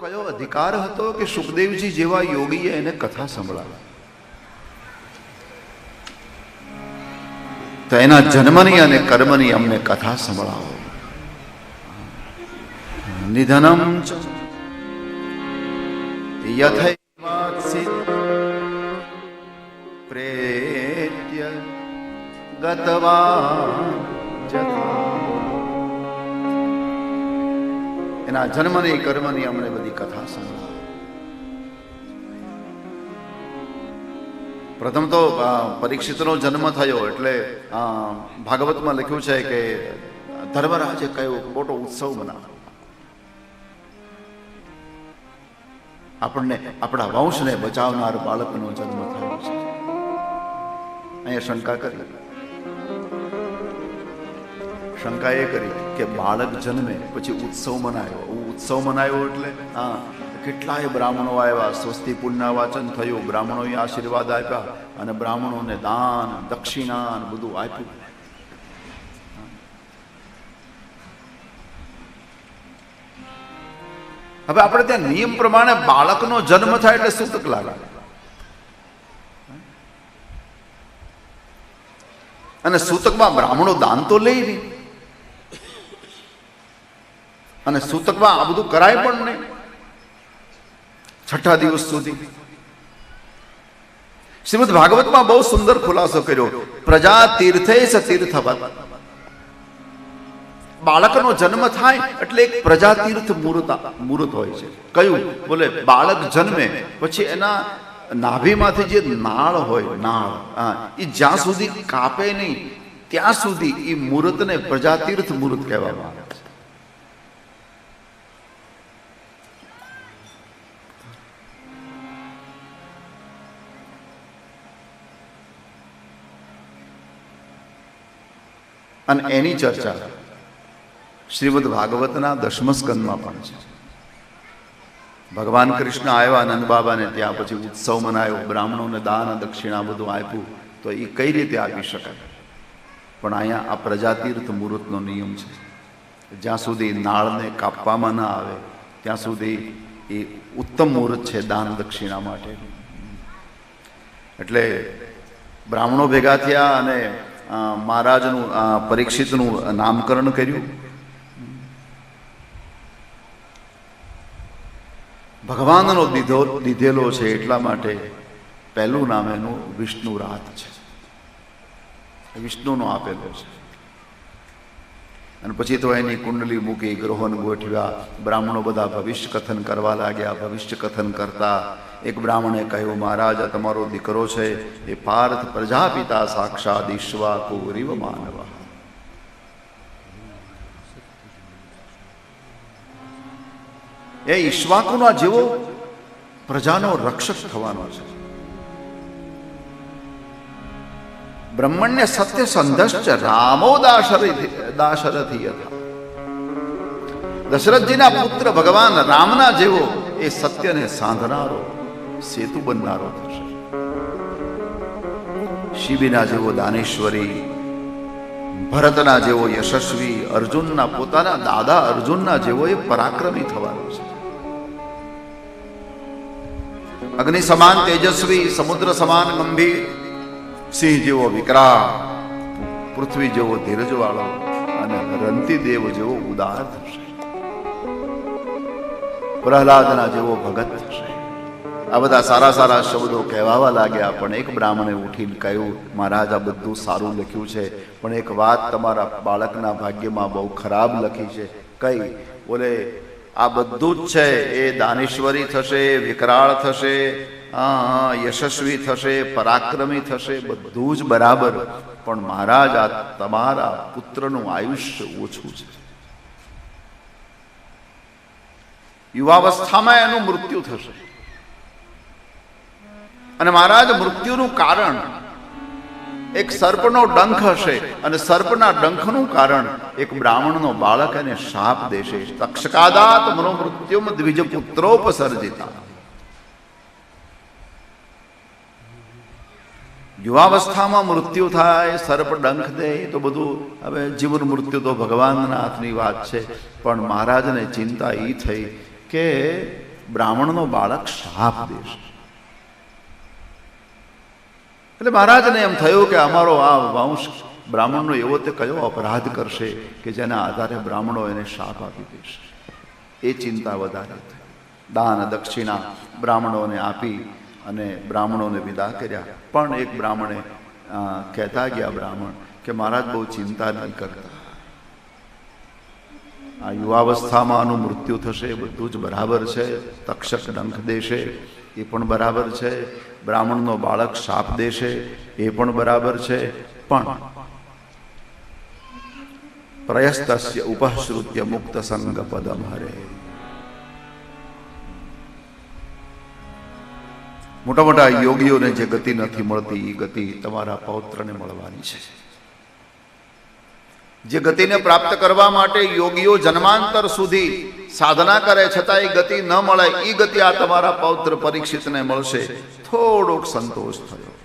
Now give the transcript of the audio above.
કયો અધિકાર હતો કે સુખદેવજી જેવા યોગીએ એને કથા સંભળાવી? તો એના જન્મની અને કર્મની અમને કથા સંભળાવો. નિધનમ પ્રેત્ય ગતવા એના જન્મની કર્મની અમને બધી કથા સંભળાવો પ્રથમ તો પરીક્ષિતનો જન્મ થયો એટલે ભાગવતમાં લખ્યું છે કે, ધર્મરાજે કયો મોટો ઉત્સવ મનાવ્યો આપણને, આપણા વંશને બચાવનાર બાળકનો જન્મ થયો છે. અહીંયા શંકા કરી. શંકા એ કરી કે બાળક જન્મે પછી ઉત્સવ મનાયો. ઉત્સવ મનાયો એટલે, હા, કેટલાય બ્રાહ્મણો આવ્યા. સ્વસ્તિ પુણ્ય વાચન થયું, બ્રાહ્મણોએ આશીર્વાદ આપ્યા અને બ્રાહ્મણોને દાન દક્ષિણા બધું આપ્યું. હવે આપણે ત્યાં નિયમ પ્રમાણે બાળકનો જન્મ થાય એટલે સૂતક લાગે. અને સૂતકમાં બ્રાહ્મણો દાન તો લઈ નહીં. અને સૂતકમાં આ બધું કરાય પણ નહીં. છઠ્ઠા દિવસ સુધી. શ્રીમદ ભાગવતમાં બહુ સુંદર ખુલાસો કર્યો. પ્રજા તીર્થે તીર્થવત. બાળકનો જન્મ થાય એટલે એક પ્રજા તીર્થ મુહૂર્ત મુહૂર્ત હોય છે. કયું? બોલે, બાળક જન્મે, પછી એના નાભીમાંથી જે નાળ હોય, નાળ, હા એ જ્યાં સુધી કાપે નહીં, ત્યાં સુધી એ મુહૂર્તને પ્રજાતીર્થ મુહૂર્ત કહેવામાં આવે છે અને એની ચર્ચા શ્રીમદ ભાગવતના દસમ સ્કંદમાં પણ છે. ભગવાન કૃષ્ણ આવ્યા નંદ બાબાને ત્યાં પછી ઉત્સવ મનાયો, બ્રાહ્મણોને દાન દક્ષિણા બધું આપ્યું, તો એ કઈ રીતે આપી શકાય? પણ અહીંયા આ પ્રજાતીર્થ મુહૂર્તનો નિયમ છે. જ્યાં સુધી નાળને કાપવામાં ના આવે, ત્યાં સુધી એ ઉત્તમ મુહૂર્ત છે દાન દક્ષિણા માટે. એટલે બ્રાહ્મણો ભેગા થયા અને મહારાજનું પરીક્ષિતનું નામકરણ કર્યું. ભગવાનનો દીધો, દીધેલો છે એટલા માટે પહેલું નામ એનું વિષ્ણુ રાત છે. વિષ્ણુનો આપેલો છે. અને પછી તો એની કુંડલી મૂકી ગ્રહોન ગોઠવ્યા. બ્રાહ્મણો બધા ભવિષ્ય કથન કરવા લાગ્યા. ભવિષ્ય કથન કરતા એક બ્રાહ્મણે કહ્યું, મહારાજ, આ તમારો દીકરો છે. એ પાર્થ પ્રજાપિતા સાક્ષાત ઈશ્વા કુરીવ માનવા. એ ઈશ્વાકુના જેવો પ્રજાનો રક્ષક થવાનો છે. બ્રહ્મણ્ય સત્ય સંધશ્ચ રામો દાશરથી દાશરથી યથા. દશરથજીના પુત્ર ભગવાન રામના જેવો એ સત્યને સાંધનારો, સેતુ બનનારો થશે. શિબીના જેવો દાનેશ્વરી, ભરતના જેવો યશસ્વી, અર્જુનના પોતાના દાદા અર્જુનના જેવો એ પરાક્રમી થવાનો છે. અગ્નિ સમાન તેજસ્વી, સમુદ્ર સમાન ગંભીર સિંહ જેવો વિકરાળ, પૃથ્વી જેવો ધીરજવાળો અને રંતી દેવ જેવો ઉદાર થશે. પ્રહલાદના જેવો ભગત થશે. આ બધા સારા સારા શબ્દો કહેવાવા લાગ્યા, પણ એક બ્રાહ્મણે ઉઠીને કહ્યું, મહારાજ, આ બધું સારું લખ્યું છે, પણ એક વાત તમારા બાળકના ભાગ્યમાં બહુ ખરાબ લખી છે. કઈ? બોલે, આ બધું જ છે, એ દાનેશ્વરી થશે વિકરાળ થશે. યશસ્વી થશે, પરાક્રમી થશે, બધું જ બરાબર. પણ મહારાજ, આ તમારા પુત્રનું આયુષ્ય ઓછું છે. યુવાવસ્થામાં એનું મૃત્યુ થશે. અને મહારાજ, મૃત્યુનું કારણ એક સર્પનો ડંખ હશે અને સર્પના ડંખનું કારણ એક બ્રાહ્મણનો બાળક એને શાપ દેશે. તક્ષકાદાત મનો મૃત્યુમ દ્વિજ પુત્રોપસર્જિતા યુવાવસ્થામાં મૃત્યુ થાય, સર્પ ડંખ દે તો બધું હવે જીવન મૃત્યુ તો ભગવાનના હાથની વાત છે. પણ મહારાજને ચિંતા એ થઈ કે બ્રાહ્મણનો બાળક શાપ દેશે. એટલે મહારાજને એમ થયું કે અમારો આ વંશ બ્રાહ્મણનો એવો તે કયો અપરાધ કરશે કે જેના આધારે બ્રાહ્મણો એને શાપ આપી દેશે. એ ચિંતા વધારે થઈ. દાન દક્ષિણા બ્રાહ્મણોને આપી અને બ્રાહ્મણોને વિદા કર્યા. પણ એક બ્રાહ્મણે કહેતા ગયા બ્રાહ્મણ કે મહારાજ બહુ ચિંતા નહીં કરતા. આ યુવાવસ્થામાં આનું મૃત્યુ થશે, બધું જ બરાબર છે, તક્ષક ડંખ દેશે, એ પણ બરાબર છે, બ્રાહ્મણનો બાળક શાપ દેશે, એ પણ બરાબર છે, પણ પ્રયસ્તસ્ય ઉપશ્રુત્ય મુક્ત સંગ પદમ હરે. મોટા મોટા યોગીઓને જે ગતિ નથી મળતી એ ગતિ તમારા પૌત્રને મળવાની છે. જે ગતિને પ્રાપ્ત કરવા માટે યોગીઓ જન્માંતર સુધી સાધના કરે છતાં એ ગતિ ન મળે એ ગતિ આ તમારા પૌત્ર પરીક્ષિતને મળશે. થોડોક સંતોષ થયો.